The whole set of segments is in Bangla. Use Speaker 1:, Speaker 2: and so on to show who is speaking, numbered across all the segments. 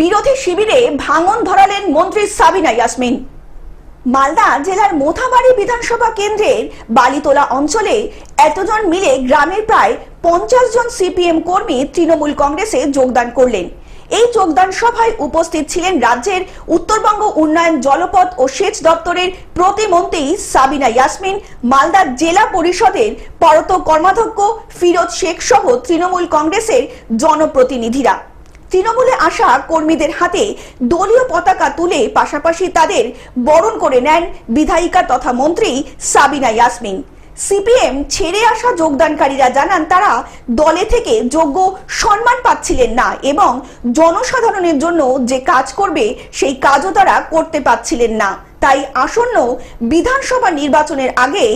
Speaker 1: বিরোধী শিবিরে ভাঙন ধরালেন মন্ত্রী সাবিনা ইয়াসমিন। মালদা জেলার মোথাবাড়ি বিধানসভা কেন্দ্রের বালিতোলা অঞ্চলে এতজন মিলে গ্রামের প্রায় পঞ্চাশ জন সিপিএম কর্মী তৃণমূল কংগ্রেসে যোগদান করলেন। এই যোগদান সভায় উপস্থিত ছিলেন রাজ্যের উত্তরবঙ্গ উন্নয়ন জলপথ ও সেচ দপ্তরের প্রতিমন্ত্রী সাবিনা ইয়াসমিন, মালদা জেলা পরিষদের পরত কর্মাধ্যক্ষ ফিরোজ শেখ সহ তৃণমূল কংগ্রেসের জনপ্রতিনিধিরা। তৃণমূলে আসা কর্মীদের হাতে দলীয় পতাকা তুলে পাশাপাশি তাদের বরণ করে নেন বিধায়িকা তথা মন্ত্রী সাবিনা ইয়াসমিন। সিপিএম ছেড়ে আসা যোগদানকারীরা জানান তারা দলে থেকে যোগ্য সম্মান পাচ্ছিলেন না এবং জনসাধারণের জন্য যে কাজ করবে, সেই কাজও তারা করতে পারছিলেন না। তাই আসন্ন বিধানসভা নির্বাচনের আগে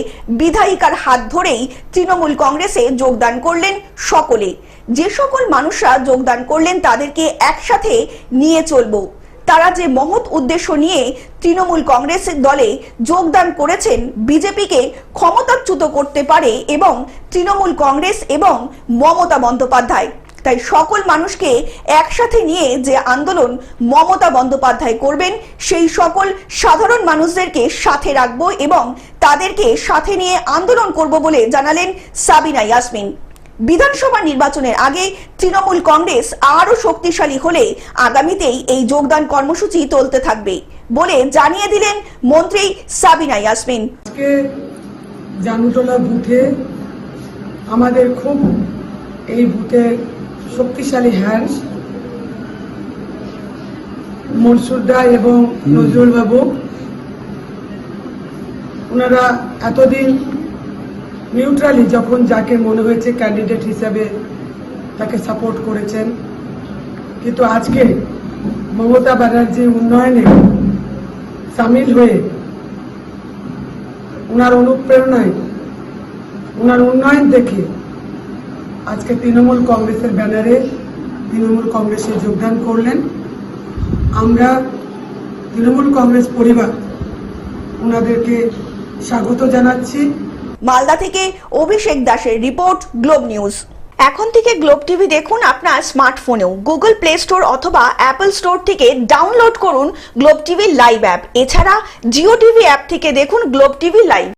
Speaker 1: বিধায়িকার হাত ধরেই তৃণমূল কংগ্রেসে যোগদান করলেন সকলে। যে সকল মানুষরা যোগদান করলেন তাদেরকে একসাথে নিয়ে চলবো। তারা যে মহৎ উদ্দেশ্য নিয়ে তৃণমূল কংগ্রেসের দলে যোগদান করেছেন, বিজেপিকে ক্ষমতাচ্যুত করতে পারে এবং তৃণমূল কংগ্রেস এবং মমতা বন্দ্যোপাধ্যায়। তাই সকল মানুষকে একসাথে নিয়ে যে আন্দোলন মমতা বন্দ্যোপাধ্যায় করবেন, সেই সকল সাধারণ মানুষদেরকে সাথে রাখব এবং তাদেরকে সাথে নিয়ে আন্দোলন করব বলে জানালেন সাবিনা ইয়াসমিন। বিধানসভা নির্বাচনের আগে তৃণমূল কংগ্রেস আরও শক্তিশালী হলে আগামীতেই এই যোগদান কর্মসূচি চলতে থাকবে বলে জানিয়ে দিলেন মন্ত্রী সাবিনা ইয়াসমিন।
Speaker 2: জানুটোলা বুথে আমাদের খুব এই বুথের শক্তিশালী হ্যান্ডস মনসুরদা এবং নজরুল বাবু। ওনারা এতদিন নিউট্রালি যখন যাকে মনে হয়েছে ক্যান্ডিডেট হিসাবে তাকে সাপোর্ট করেছেন, কিন্তু আজকে মমতা ব্যানার্জি উন্নয়নে সামিল হয়ে ওনার অনুপ্রেরণায়, ওনার উন্নয়ন দেখে আজকে তৃণমূল কংগ্রেসের ব্যানারে তৃণমূল কংগ্রেসে যোগদান করলেন। আমরা তৃণমূল কংগ্রেস পরিবার, ওনাদেরকে স্বাগত জানাচ্ছি।
Speaker 1: মালদা থেকে অভিষেক দাসের রিপোর্ট, গ্লোব নিউজ। এখন থেকে গ্লোব টিভি দেখুন আপনার স্মার্টফোনেও। গুগল প্লে স্টোর অথবা অ্যাপল স্টোর থেকে ডাউনলোড করুন গ্লোব টিভি লাইভ অ্যাপ। এছাড়া জিও টিভি অ্যাপ থেকে দেখুন গ্লোব টিভি লাইভ।